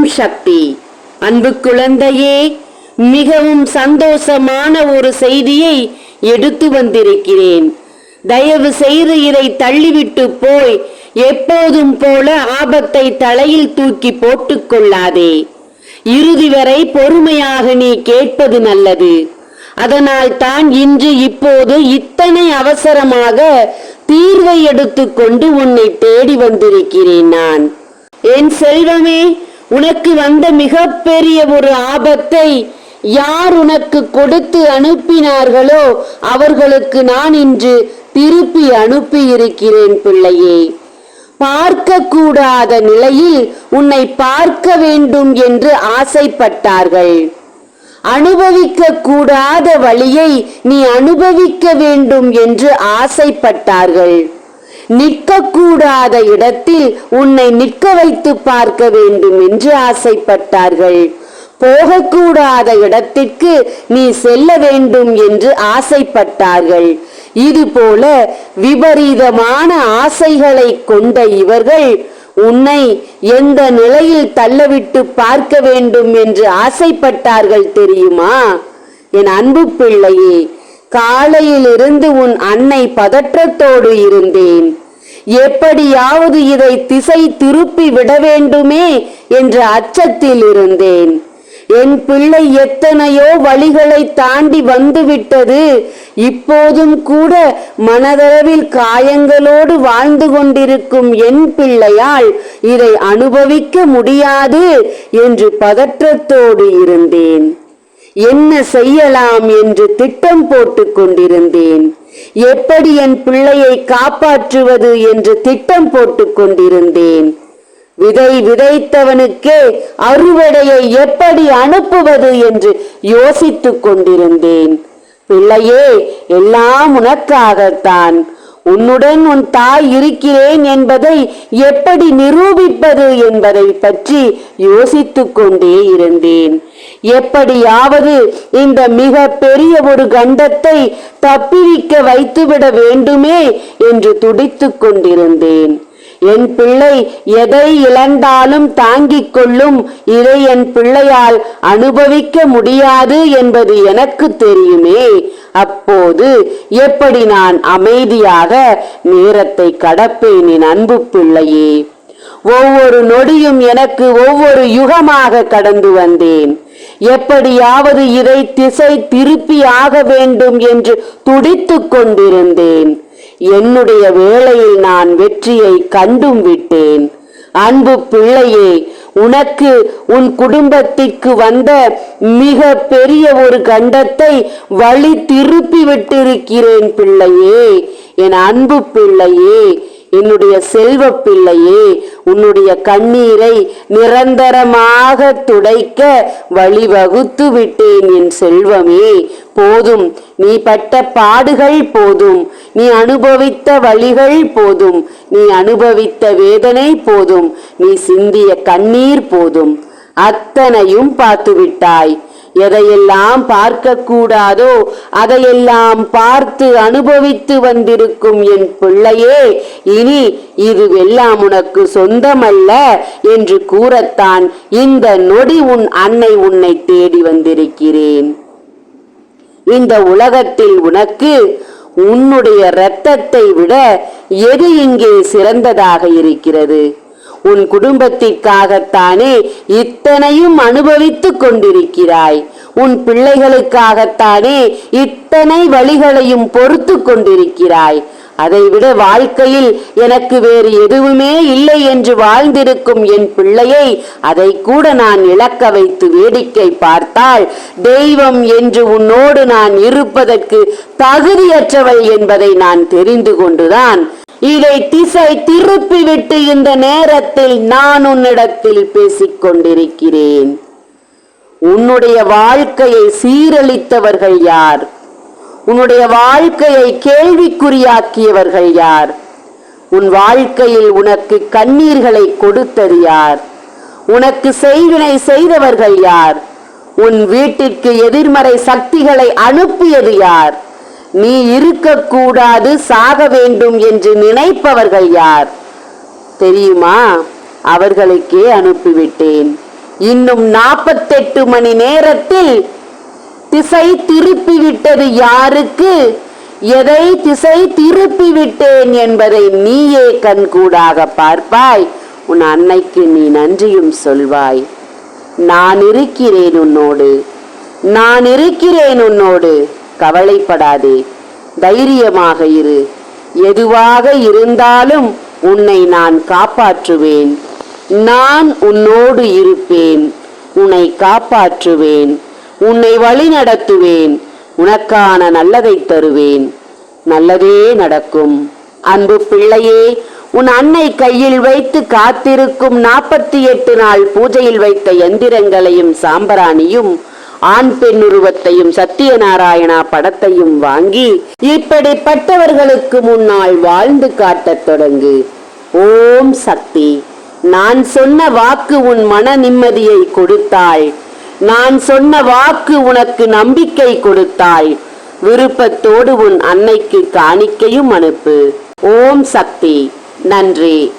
ஓம் சக்தி. அன்பு குழந்தையே மிகவும் சந்தோஷமான ஒரு செய்தியை எடுத்து வந்திருக்கிறேன். தயவு செய்து இதை தள்ளிவிட்டு போய் எப்போதும் போல ஆபத்தை தலையில் தூக்கி போட்டுக் கொள்ளாதே. இறுதி வரை பொறுமையாக நீ கேட்பது நல்லது. அதனால் தான் இன்று இப்போது இத்தனை அவசரமாக தீர்வை எடுத்துக்கொண்டு உன்னை தேடி வந்திருக்கிறேன் நான். என் செல்வமே உனக்கு வந்த மிகப்பெரிய ஒரு ஆபத்தை யார் உனக்கு கொடுத்து அனுப்பினார்களோ அவர்களுக்கு நான் இன்று திருப்பி அனுப்பி இருக்கிறேன் பிள்ளையே. பார்க்க கூடாத நிலையில் உன்னை பார்க்க வேண்டும் என்று ஆசைப்பட்டார்கள். அனுபவிக்க கூடாத வழியை நீ அனுபவிக்க வேண்டும் என்று ஆசைப்பட்டார்கள். நிற்கக்கூடாத இடத்தில் உன்னை நிற்க வைத்து பார்க்க வேண்டும் என்று ஆசைப்பட்டார்கள். போகக்கூடாத இடத்திற்கு நீ செல்ல வேண்டும் என்று ஆசைப்பட்டார்கள். இதுபோல விபரீதமான ஆசைகளை கொண்ட இவர்கள் உன்னை எந்த நிலையில் தள்ளவிட்டு பார்க்க வேண்டும் என்று ஆசைப்பட்டார்கள் தெரியுமா? என் அன்பு பிள்ளையே காலையிலிருந்து உன் அன்னை பதற்றத்தோடு இருந்தேன். எப்படியாவது இதை திசை திருப்பி விட வேண்டுமே என்ற அச்சத்தில் இருந்தேன் என் பிள்ளை எத்தனையோ வழிகளை தாண்டி வந்துவிட்டது. இப்போதும் கூட மனதளவில் காயங்களோடு வாழ்ந்து கொண்டிருக்கும் என் பிள்ளையால் இதை அனுபவிக்க முடியாது என்று பதற்றத்தோடு இருந்தேன். என்ன செய்யலாம் என்று திட்டம் போட்டு கொண்டிருந்தேன். எப்படி என் பிள்ளையை காப்பாற்றுவது என்று திட்டம் போட்டு கொண்டிருந்தேன். விதை விதைத்தவனுக்கே அறுவடையை எப்படி அனுப்புவது என்று யோசித்துக் கொண்டிருந்தேன். பிள்ளையே எல்லாம் உனக்காகத்தான். உன்னுடன் உன் தாய் இருக்கிறேன் என்பதை எப்படி நிரூபிப்பது என்பதை பற்றி யோசித்துக் கொண்டே இருந்தேன். எப்படியாவது இந்த மிக பெரிய ஒரு கண்டத்தை தப்பிவிக்க வைத்துவிட வேண்டுமே என்று துடித்துக் கொண்டிருந்தேன். என் பிள்ளை எதை இழந்தாலும் தாங்கிக் கொள்ளும் இதை என் பிள்ளையால் அனுபவிக்க முடியாது என்பது எனக்கு தெரியுமே. அப்போது எப்படி நான் அமைதியாக நேரத்தை கடப்பேன் என் அன்பு பிள்ளையே? ஒவ்வொரு நொடியும் எனக்கு ஒவ்வொரு யுகமாக கடந்து வந்தேன். எப்படியாவது இதை திசை திருப்பி ஆக வேண்டும் என்று துடித்துக் கொண்டிருந்தேன். என்னுடைய வேளையில் நான் வெற்றியை கண்டும் விட்டேன். அன்பு பிள்ளையே உனக்கு உன் குடும்பத்திற்கு வந்த மிக பெரிய ஒரு கண்டத்தை வழி திருப்பி விட்டிருக்கிறேன் பிள்ளையே. என் அன்பு பிள்ளையே என்னுடைய செல்வ பிள்ளையே உன்னுடைய கண்ணீரை நிரந்தரமாக துடைக்க வழிவகுத்து விட்டேன் என் செல்வமே. போதும் நீ பட்ட பாடுகள் போதும் நீ அனுபவித்த வழிகள் போதும் நீ அனுபவித்த வேதனை போதும் நீ சிந்திய கண்ணீர் போதும். அத்தனையும் பார்த்து விட்டாய் எதையெல்லாம் பார்க்க கூடாதோ அதையெல்லாம் பார்த்து அனுபவித்து வந்திருக்கும் என் பிள்ளையே இனி இதுவெல்லாம் உனக்கு சொந்தமல்ல என்று கூறத்தான் இந்த நொடி உன் அன்னை உன்னை தேடி வந்திருக்கிறேன். இந்த உலகத்தில் உனக்கு உன்னுடைய இரத்தத்தை விட எது இங்கே சிறந்ததாக இருக்கிறது? உன் குடும்பத்திற்காகத்தானே இத்தனையும் அனுபவித்துக் கொண்டிருக்கிறாய். உன் பிள்ளைகளுக்காகத்தானே இத்தனை வழிகளையும் பொறுத்து கொண்டிருக்கிறாய். அதைவிட வாழ்க்கையில் எனக்கு வேறு எதுவுமே இல்லை என்று வாழ்ந்திருக்கும் என் பிள்ளையை அதை கூட நான் இழக்க வைத்து வேடிக்கை பார்த்தால் தெய்வம் என்று உன்னோடு நான் இருப்பதற்கு தகுதியற்றவள் என்பதை நான் தெரிந்து கொண்டுதான் இதை திசை திருப்பிவிட்டு இந்த நேரத்தில் நான் உன்னிடத்தில் பேசிக் கொண்டிருக்கிறேன் உன்னுடைய வாழ்க்கையை சீரழித்தவர்கள் யார்? உன்னுடைய வாழ்க்கையை கேள்விக்குறியாக்கியவர்கள் யார்? உன் வாழ்க்கையில் உனக்கு கண்ணீர்களை கொடுத்தது யார்? உனக்கு செய்வினை செய்தவர்கள் யார்? உன் வீட்டிற்கு எதிர்மறை சக்திகளை அனுப்பியது யார்? நீ இருக்கக்கூடாது சாக வேண்டும் என்று நினைப்பவர்கள் யார்? தெரியுமா? அவர்களுக்கே அனுப்பிவிட்டேன். இன்னும் நாற்பத்தெட்டு மணி நேரத்தில் திசை திருப்பிவிட்டது யாருக்கு? எதை திசை திருப்பி விட்டேன் என்பதை நீயே கண்கூடாக பார்ப்பாய். உன் அன்னைக்கு நீ நன்றியும் சொல்வாய். நான் இருக்கிறேன் உன்னோடு. நான் இருக்கிறேன் உன்னோடு. கவலைப்படாதே. தைரியமாக இரு. எதுவாக இருந்தாலும் உன்னை நான் காப்பாற்றுவேன். நான் உன்னோடு இருப்பேன். உன்னை காப்பாற்றுவேன். உன்னை வழி நடத்துவேன். உனக்கான நல்லதை தருவேன். நல்லதே நடக்கும். அன்பு பிள்ளையே உன் அன்னை கையில் வைத்து காத்திருக்கும் நாற்பத்தி எட்டு நாள் பூஜையில் வைத்த எந்திரங்களையும் சாம்பராணியும் ஆண் பெண் உருவத்தையும் சத்தியநாராயணா படத்தையும் வாங்கி இப்படிப்பட்டவர்களுக்கு முன்னால் வாழ்ந்து காட்டத் தொடங்கு. ஓம் சக்தி. நான் சொன்ன வாக்கு உன் மன நிம்மதியை கொடுத்தாள். நான் சொன்ன வாக்கு உனக்கு நம்பிக்கை கொடுத்தாள். விருப்பத்தோடு உன் அன்னைக்கு காணிக்கையும் அனுப்பு. ஓம் சக்தி. நன்றி.